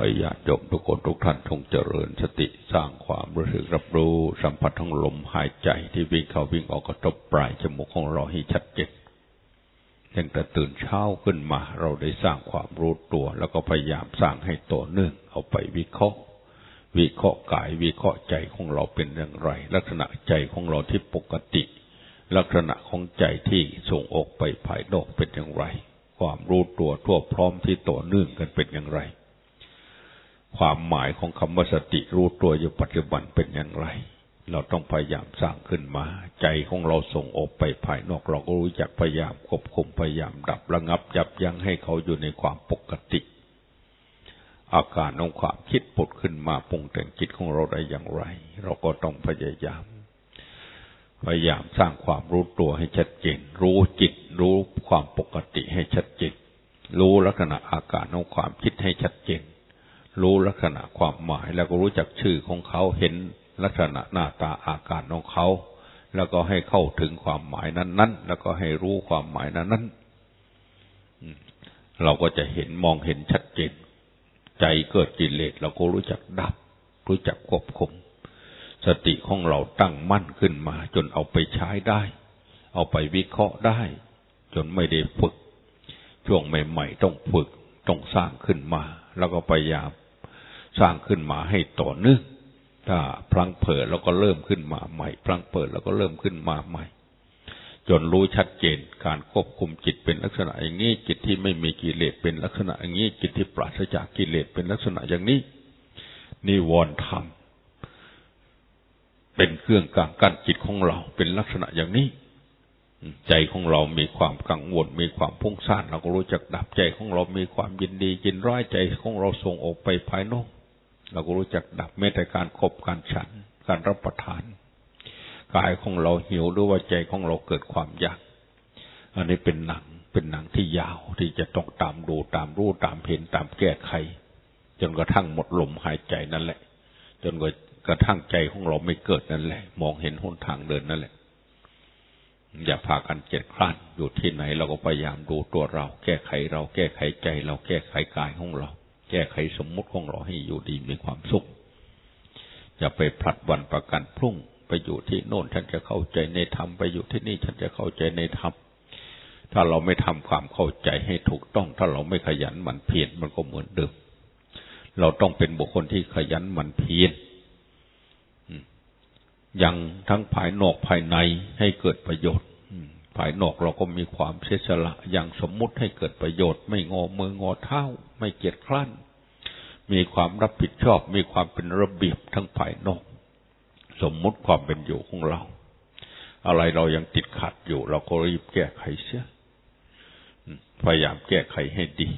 ให้ญาติโยมทุกคนทุกท่านจงเจริญสติสร้างความรู้สึกรับรู้ สัมผัสทั้งลมหายใจที่วิ่งเข้าวิ่งออกกระทบปลายจมูกของเราให้ชัดเจนตั้งแต่ตื่นเช้าขึ้นมา เราได้สร้างความรู้ตัว แล้วก็พยายามสร้างให้ต่อเนื่องเอาไปวิเคราะห์ วิเคราะห์กายวิเคราะห์ใจของเราเป็นอย่างไร ลักษณะใจของเราที่ปกติ ลักษณะของใจที่ส่งออกไปภายนอกเป็นอย่างไร ความรู้ตัวทั่วพร้อมที่ต่อเนื่องกันเป็นอย่างไร ความหมายของคำว่าสติรู้ตัวอยู่ปัจจุบันเป็นอย่างไร เราต้องพยายามสร้างขึ้นมา ใจของเราส่งออกไปภายนอกเราก็รู้จักพยายามควบคุมพยายามดับระงับยับยั้งให้เขาอยู่ในความปกติ อาการของความคิดปดขึ้นมาปรุงแต่งจิตของเราได้อย่างไร เราก็ต้องพยายามพยายามสร้างความรู้ตัวให้ชัดเจน รู้จิต รู้ความปกติให้ชัดเจน รู้ลักษณะอาการของความคิดให้ชัดเจน รู้ลักษณะความหมาย แล้วก็รู้จักชื่อของเขาเห็นลักษณะหน้าตาอาการของเขา แล้วก็ให้เข้าถึงความหมายนั้น ๆ แล้วก็ให้รู้ความหมายนั้นๆเราก็จะเห็นมองเห็นชัดเจนใจเกิดกิเลสเราก็รู้จักดับ รู้จักควบคุม สติของเราตั้งมั่นขึ้นมา จนเอาไปใช้ได้ เอาไปวิเคราะห์ได้ จนไม่ได้ฝึก ช่วงใหม่ ๆ ต้องฝึก ต้องสร้างขึ้นมา แล้วก็พยายาม สร้างขึ้นมาให้ต่อเนื่องถ้าพลังเผิดแล้วก็เริ่มขึ้นมาใหม่ พลังเปิดแล้วก็เริ่มขึ้นมาใหม่ จนรู้ชัดเจนการควบคุมจิตเป็นลักษณะอย่างนี้จิตที่ไม่มีกิเลสเป็นลักษณะอย่างนี้จิตที่ปราศจากกิเลสเป็นลักษณะอย่างนี้นิวรณ์ธรรมเป็นเครื่องกลางกั้นจิตของเราเป็นลักษณะอย่างนี้ ใจของเรามีความกังวล มีความพุ่งซ่านเราก็รู้จักดับใจของเรามีความยินดียินร้ายใจของเราส่งออกไปภายนอก เราก็รู้จักดับแม้แต่การขบการฉัน การรับประทาน กายของเราหิวหรือว่าใจของเราเกิดความอยาก อันนี้เป็นหนัง เป็นหนังที่ยาวที่จะต้องตามดูตามรู้ตามเห็นตามแก้ไข จนกระทั่งหมดลมหายใจนั่นแหละ จนกระทั่งใจของเราไม่เกิดนั่นแหละ มองเห็นหนทางเดินนั่นแหละ อย่าพากันเจ็ดคลานอยู่ที่ไหน เราก็พยายามดูตัวเรา แก้ไขเราแก้ไขใจ เราแก้ไขกายของเรา แก้ไขสมมุติของเราให้อยู่ดีมีความสุขอย่าไปผลัดวันประกันพรุ่ง ไปอยู่ที่โน่นฉันจะเข้าใจในธรรมไปอยู่ที่นี่ฉันจะเข้าใจในธรรมถ้าเราไม่ทำความเข้าใจให้ถูกต้อง ถ้าเราไม่ขยันหมั่นเพียรมันก็เหมือนเดิมเราต้องเป็นบุคคลที่ขยันหมั่นเพียรยังทั้งภายนอกภายในให้เกิดประโยชน์ ภายนอกเราก็มีความเสียสละอย่างสมมุติให้เกิดประโยชน์ ไม่งอมืองอเท้า ไม่เกียจคร้านมีความรับผิดชอบ มีความเป็นระเบียบทั้งภายนอก สมมุติความเป็นอยู่ของเรา อะไรเรายังติดขัดอยู่ เราก็รีบแก้ไขเสียพยายามแก้ไขให้ดี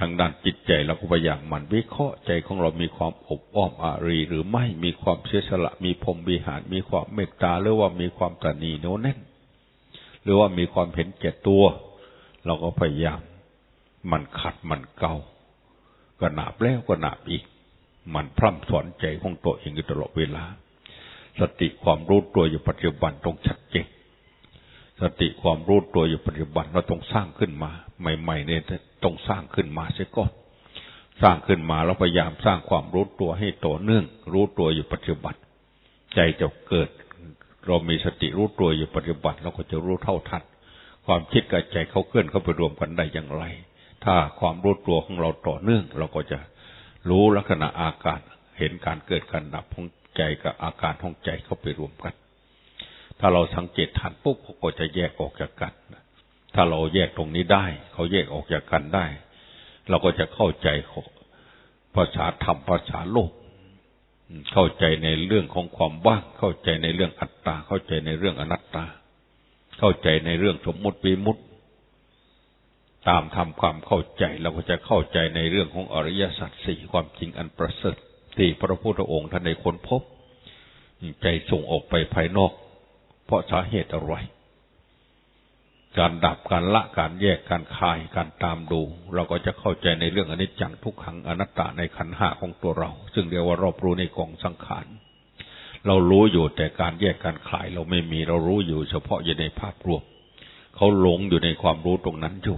ทางด้านจิตใจเราก็พยายามมันวิเคราะห์ใจของเรามีความอบอ้อมอารีหรือไม่มีความเสียสละ มีพรมวิหาร มีความเมตตาหรือว่ามีความตนีโน้นแน่น หรือว่ามีความเห็นแก่ตัว เราก็พยายาม มันขัดมันเกาก็หนาบแล้วก็หนาบอีก มันพร่ำสอนใจของตัวเองตลอดเวลา สติความรู้ตัวอยู่ปัจจุบันต้องชัดเจนสติความรู้ตัวอยู่ปัจจุบันเราต้องสร้างขึ้นมา ใหม่ๆเนี่ยต้องสร้างขึ้นมาเสียก่อนสร้างขึ้นมาแล้วพยายามสร้างความรู้ตัวให้ต่อเนื่อง รู้ตัวอยู่ปัจจุบัน ใจจะเกิด เรามีสติรู้ตัวอยู่ปัจจุบันเราก็จะรู้เท่าทันความคิดกับใจเขาเคลื่อนเข้าไปรวมกันได้อย่างไร ถ้าความรู้ตัวของเราต่อเนื่อง เราก็จะรู้ลักษณะอาการเห็นการเกิดการดับของใจกับอาการของใจเข้าไปรวมกัน ถ้าเราสังเกตทันปุ๊บเขาก็จะแยกออกจากกันถ้าเราแยกตรงนี้ได้ เขาแยกออกจากกันได้ เราก็จะเข้าใจภาษาธรรมภาษาโลก เข้าใจในเรื่องของความว่าง เข้าใจในเรื่องอัตตา เข้าใจในเรื่องอนัตตา เข้าใจในเรื่องสมมุติวิมุติ ตามทำความเข้าใจเราก็จะเข้าใจในเรื่องของอริยสัจสี่ความจริงอันประเสริฐที่พระพุทธองค์ท่านได้ค้นพบ ใจส่งออกไปภายนอก เพราะสาเหตุอะไร การดับการละการแยกการคายการตามดู เราก็จะเข้าใจในเรื่องอนิจจังทุกขังอนัตตาในขันห้าของตัวเรา ซึ่งเรียกว่ารอบรู้ในกองสังขารเรารู้อยู่แต่การแยกการคลายเราไม่มีเรารู้อยู่เฉพาะอยู่ในภาพรวมเขาหลงอยู่ในความรู้ตรงนั้นอยู่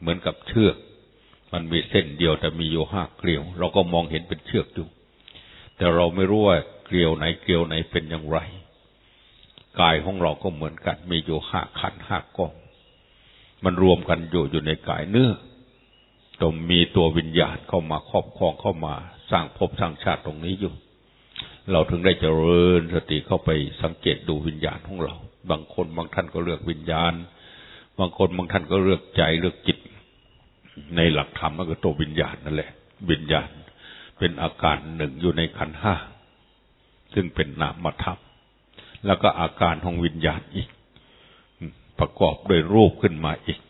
เหมือนกับเชือก มันมีเส้นเดียวแต่มีอยู่ห้าเกลียว เราก็มองเห็นเป็นเชือกอยู่ แต่เราไม่รู้ว่าเกลียวไหนเกลียวไหนเป็นอย่างไรกายของเราก็เหมือนกันมีอยู่ห้าขันห้ากอง มันรวมกันอยู่อยู่ในกายเนื้อต้องมีตัววิญญาณเข้ามาครอบครองเข้ามาสร้างภพสร้างชาติตรงนี้อยู่ เราถึงได้เจริญสติเข้าไปสังเกตดูวิญญาณของเรา บางคนบางท่านก็เลือกวิญญาณ บางคนบางท่านก็เลือกใจเลือกจิต ในหลักธรรมก็ตัววิญญาณนั่นแหละ วิญญาณเป็นอาการหนึ่งอยู่ในขันห้าซึ่งเป็นนามธรรมแล้วก็อาการของวิญญาณอีก ประกอบด้วยรูปขึ้นมาอีก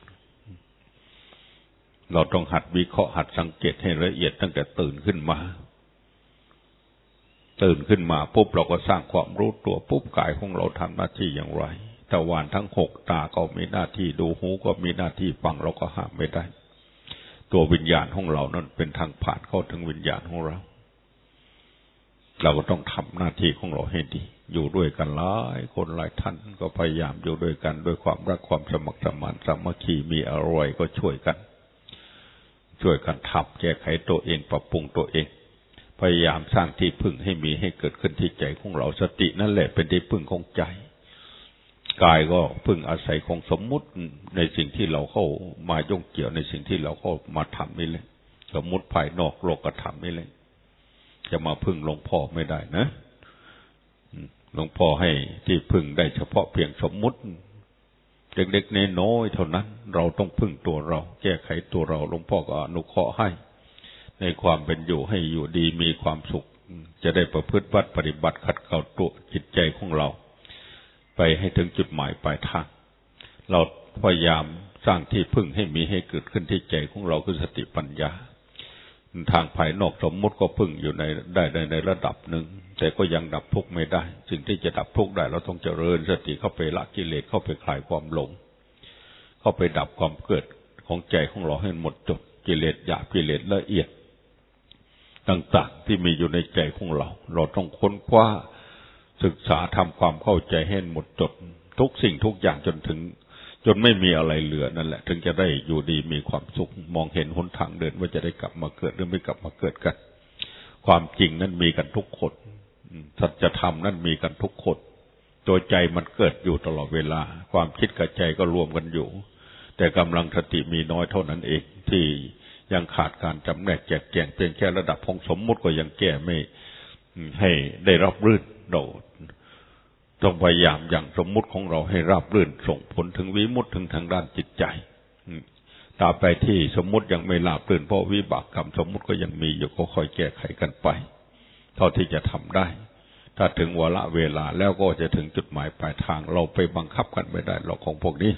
เราต้องหัดวิเคราะห์หัดสังเกตให้ละเอียดตั้งแต่ตื่นขึ้นมา ตื่นขึ้นมาปุ๊บเราก็สร้างความรู้ตัวปุ๊บกายของเราทำหน้าที่อย่างไรตะวันทั้งหกตาก็มีหน้าที่ดูหูก็มีหน้าที่ฟังเราก็ห้ามไม่ได้ ตัววิญญาณของเรานั้นเป็นทางผ่านเข้าถึงวิญญาณของเรา เราก็ต้องทำหน้าที่ของเราให้ดี อยู่ด้วยกันหลายคนหลายท่านก็พยายามอยู่ด้วยกันด้วยความรักความสมัครสมานสามัคคีมีอะไรก็ช่วยกัน ช่วยกันทำแก้ไขตัวเองปรับปรุงตัวเอง พยายามสร้างที่พึ่งให้มีให้เกิดขึ้นที่ใจของเราสตินั่นแหละเป็นที่พึ่งของใจกายก็พึ่งอาศัยของสมมุติในสิ่งที่เราเข้ามายุ่งเกี่ยวในสิ่งที่เราเข้ามาทำนี่เลยสมมุติภายนอกโลกธรรมนี่เลยจะมาพึ่งหลวงพ่อไม่ได้นะ หลวงพ่อให้ที่พึ่งได้เฉพาะเพียงสมมุติเล็กๆนน้อยเท่านั้น เราต้องพึ่งตัวเรา แก้ไขตัวเราหลวงพ่อก็อนุเคราะห์ให้ ในความเป็นอยู่ให้อยู่ดีมีความสุข จะได้ประพฤติวัดปฏิบัติขัดเกลาตัวจิตใจของเรา ไปให้ถึงจุดหมายปลายทาง เราพยายามสร้างที่พึ่งให้มีให้เกิดขึ้นที่ใจของเราคือสติปัญญา ทางภายนอกสมมุติก็พึ่งอยู่ในได้ในในระดับหนึ่ง แต่ก็ยังดับทุกข์ไม่ได้ สิ่งที่จะดับทุกข์ได้เราต้องเจริญสติเข้าไปละกิเลสเข้าไปคลายความหลง เข้าไปดับความเกิดของใจของเราให้หมดจดกิเลสหยาบกิเลสละเอียด ต่างๆที่มีอยู่ในใจของเรา เราต้องค้นคว้าศึกษาทำความเข้าใจให้หมดจด ทุกสิ่งทุกอย่างจนถึง จนไม่มีอะไรเหลือนั่นแหละ ถึงจะได้อยู่ดีมีความสุขมองเห็นหนทางเดินว่าจะได้กลับมาเกิดหรือไม่กลับมาเกิดกัน ความจริงนั้นมีกันทุกคนสัจธรรมนั้นมีกันทุกคนตัวใจมันเกิดอยู่ตลอดเวลา ความคิดกับใจก็รวมกันอยู่ แต่กำลังสติมีน้อยเท่านั้นเองที่ยังขาดการจำแนกแจกแจงเป็นแค่ระดับของสมมุติก็ยังแก้ไม่ให้ได้รับรื่นเรา ต้องพยายามอย่างสมมุติของเราให้ราบรื่นส่งผลถึงวิมุตถึงทางด้านจิตใจตาไปที่สมมุติยังไม่ราบรื่นเพราะวิบากกรรมสมมุติก็ยังมีอยู่ก็ค่อยแก้ไขกันไป เท่าที่จะทำได้ ถ้าถึงวาระเวลาแล้วก็จะถึงจุดหมายปลายทาง เราไปบังคับกันไม่ได้เราของพวกนี้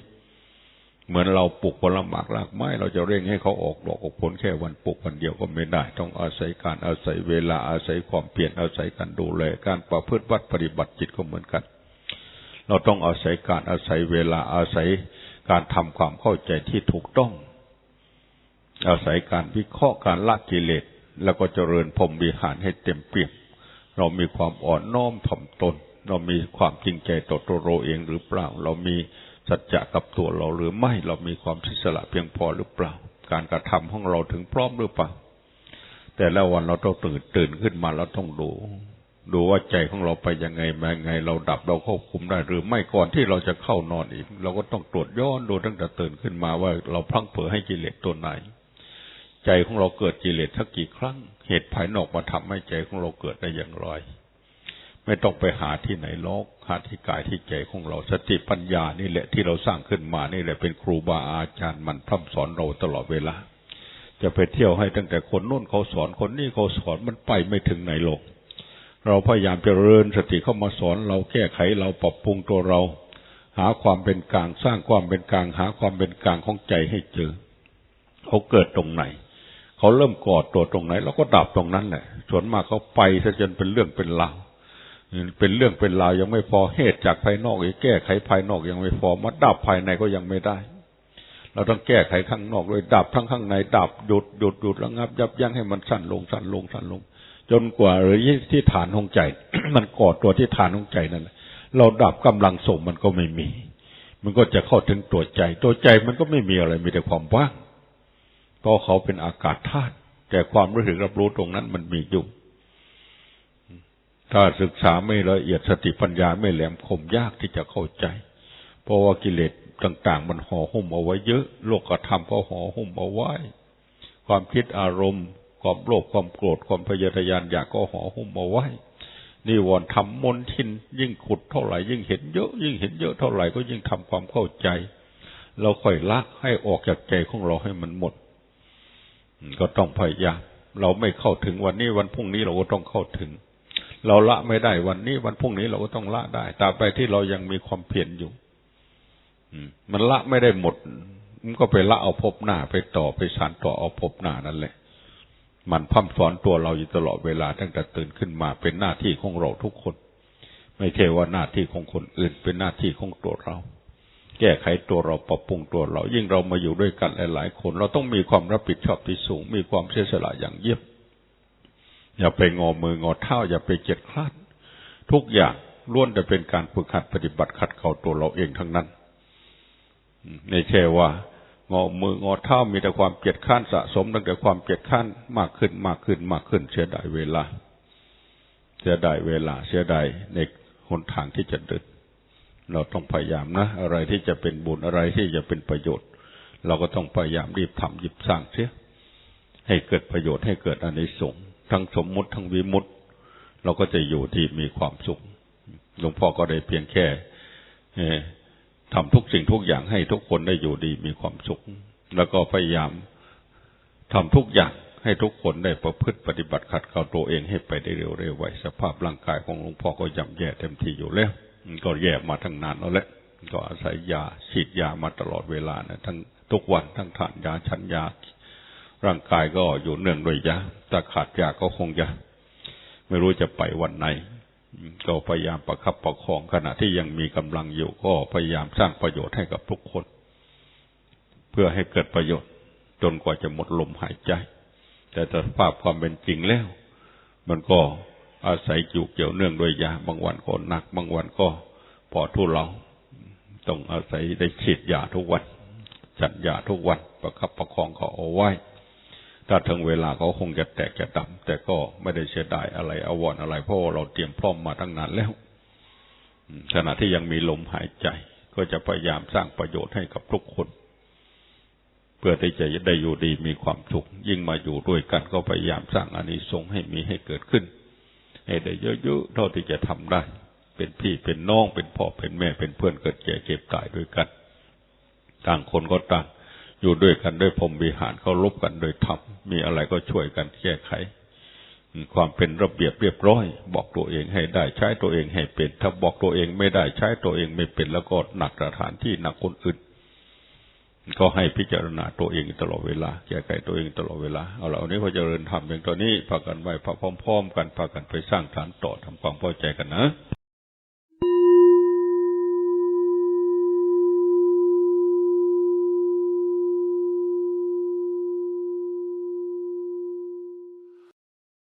เหมือนเราปลูกผลหมากรากไม้เราจะเร่งให้เขาออกดอกออกผลแค่วันปลูกวันเดียวก็ไม่ได้ ต้องอาศัยการอาศัยเวลาอาศัยความเปลี่ยนอาศัยการดูแลการประพฤติวัดปฏิบัติจิตก็เหมือนกัน เราต้องอาศัยการอาศัยเวลาอาศัยการทำความเข้าใจที่ถูกต้อง อาศัยการวิเคราะห์การละกิเลสแล้วก็เจริญพรมวิหารให้เต็มเปี่ยม เรามีความอ่อนน้อมถ่อมตน เรามีความจริงใจต่อตัวเราเองหรือเปล่า เรามีสัจจะกับตัวเราหรือไม่ เรามีความสิสละเพียงพอหรือเปล่า การกระทำของเราถึงพร้อมหรือเปล่า แต่ละวันเราต้องตื่นตื่นขึ้นมาเราต้องดู ดูว่าใจของเราไปยังไงมาไง เราดับเราควบคุมได้ หรือไม่ก่อนที่เราจะเข้านอนอีก เราก็ต้องตรวจย้อนดูตั้งแต่ตื่นขึ้นมาว่าเราพลั้งเผลอให้กิเลสตัวไหน ใจของเราเกิดกิเลสทักกี่ครั้ง เหตุภายนอกมาทำให้ใจของเราเกิดได้อย่างไรไม่ต้องไปหาที่ไหนลอกหาที่กายที่ใจของเราสติปัญญานี่แหละที่เราสร้างขึ้นมานี่แหละเป็นครูบาอาจารย์มันพร่ำสอนเราตลอดเวลาจะไปเที่ยวให้ตั้งแต่คนโน้นเขาสอนคนนี้เขาสอนมันไปไม่ถึงไหนหรอก เราพยายามเจริญสติเข้ามาสอนเราแก้ไขเราปรับปรุงตัวเรา หาความเป็นกลางสร้างความเป็นกลาง หาความเป็นกลางของใจให้เจอ เขาเกิดตรงไหน เขาเริ่มกอดตัวตรงไหนเราก็ดับตรงนั้นแหละส่วนมากเขาไปซะจนเป็นเรื่องเป็นราวเป็นเรื่องเป็นราวยังไม่พอเหตุจากภายนอกอีกแก้ไขภายนอกยังไม่พอมาดับภายในก็ยังไม่ได้ เราต้องแก้ไขข้างนอกด้วยดับทั้งข้างในดับหยุดหยุดหยุดระงับยับยั้งให้มันสั้นลงสั้นลงสั้นลง จนกว่าหรือที่ฐานของใจ มันกอดตัวที่ฐานของใจนั่นแหละเราดับกำลังส่งมันก็ไม่มี มันก็จะเข้าถึงตัวใจ ตัวใจมันก็ไม่มีอะไรมีแต่ความว่างเพราะเขาเป็นอากาศธาตุแต่ความรู้สึกรับรู้ตรงนั้นมันมีอยู่ถ้าศึกษาไม่ละเอียดสติปัญญาไม่แหลมคมยากที่จะเข้าใจ เพราะว่ากิเลสต่าง ๆ มันห่อหุ้มเอาไว้เยอะ โลกธรรมก็ห่อหุ้มเอาไว้ ความคิดอารมณ์ ความโลภความโกรธความพยาทยานอยากก็ห่อหุ้มเอาไว้นี่วอนทำมนทิน ยิ่งขุดเท่าไหร่ยิ่งเห็นเยอะ ยิ่งเห็นเยอะเท่าไหร่ก็ยิ่งทำความเข้าใจ เราค่อยละให้ออกจากใจของเราให้มันหมด ก็ต้องพยายามเราไม่เข้าถึงวันนี้วันพรุ่งนี้เราก็ต้องเข้าถึง เราละไม่ได้วันนี้วันพรุ่งนี้เราก็ต้องละได้ตราบใดที่เรายังมีความเพียรอยู่มันละไม่ได้หมด มันก็ไปละเอาพบหน้าไปต่อไปสานต่อเอาพบหน้านั่นแหละ มันพัฒสอนตัวเราอยู่ตลอดเวลาตั้งแต่ตื่นขึ้นมาเป็นหน้าที่ของเราทุกคน ไม่ใช่ว่าหน้าที่ของคนอื่นเป็นหน้าที่ของตัวเรา แก้ไขตัวเราปรับปรุงตัวเรา ยิ่งเรามาอยู่ด้วยกันหลายๆคน เราต้องมีความรับผิดชอบที่สูง มีความเสียสละอย่างเยี่ยมอย่าไปงอมืองอเท้าอย่าไปเจ็ดคลาดทุกอย่างล้วนแต่เป็นการฝึกหัดปฏิบัติขัดเกลาตัวเราเองทั้งนั้นในใช่ว่า งอมืองอเท้ามีแต่ความเกียดข้านสะสมตั้งแต่ความเกียดข้านมากขึ้นมากขึ้นมากขึ้น เสียดายเวลา เสียดายเวลา เสียดายในหนทางที่จะเดินเราต้องพยายามนะ อะไรที่จะเป็นบุญอะไรที่จะเป็นประโยชน์ เราก็ต้องพยายามรีบทำหยิบสร้างเสียให้เกิดประโยชน์ให้เกิดอานิสงส์ทั้งสมมุติทั้งวิมุติ เราก็จะอยู่ที่มีความสุขหลวงพ่อก็ได้เพียงแค่ ทำทุกสิ่งทุกอย่างให้ทุกคนได้อยู่ดีมีความสุข แล้วก็พยายามทำทุกอย่างให้ทุกคนได้ประพฤติปฏิบัติขัดเกลาตัวเองให้ไปได้เร็วๆไวสภาพร่างกายของหลวงพ่อก็ย่ำแย่เต็มที่อยู่แล้วก็แย่มาทั้งนานแล้วแหละก็อาศัยยาฉีดยามาตลอดเวลานะทั้งทุกวันทั้งทานยาชันยา ร่างกายก็อยู่เนื่องด้วยยาถ้าขาดยาก็คงจะ ไม่รู้จะไปวันไหน ก็พยายามประคับประคองขณะที่ยังมีกำลังอยู่ก็พยายามสร้างประโยชน์ให้กับทุกคน เพื่อให้เกิดประโยชน์ จนกว่าจะหมดลมหายใจ แต่สภาพความเป็นจริงแล้ว มันก็อาศัยอยู่เกี่ยวเนื่องด้วยยาบางวันก็หนัก บางวันก็พอทุเราต้องอาศัยได้ฉีดยาทุกวันจัดยาทุกวันประคับประคองเขาเอาไว้ ถ้าถึงเวลาเขาคงจะแตกจะดำแต่ก็ไม่ได้เสียดายอะไรอาวรอะไร เพราะเราเตรียมพร้อมมาตั้งนานแล้วขณะที่ยังมีลมหายใจ ก็จะพยายามสร้างประโยชน์ให้กับทุกคน เพื่อที่จะได้อยู่ดีมีความสุขยิ่งมาอยู่ด้วยกันก็พยายามสร้างอานิสงส์ให้มีให้เกิดขึ้นให้ได้เยอะๆเท่าที่จะทำได้ เป็นพี่เป็นน้องเป็นพ่อเป็นแม่เป็นเพื่อนเกิดแก่เจ็บตายด้วยกัน ต่างคนก็ต่าง อยู่ด้วยกันด้วยพรมวิหารเขารบกันโดยธรรมมีอะไรก็ช่วยกันแก้ไข ความเป็นระเบียบเรียบร้อย บอกตัวเองให้ได้ใช้ตัวเองให้เป็น ถ้าบอกตัวเองไม่ได้ใช้ตัวเองไม่เป็นแล้วก็หนักสถานที่หนักคนอื่นก็ให้พิจารณาตัวเองตลอดเวลาแก้ไขตัวเองตลอดเวลาเอาละวันนี้พอเจริญธรรมอย่างตอนนี้พากันไหวพาพร้อม ๆ กันพากันไปสร้างฐานต่อทำความพอใจกันนะ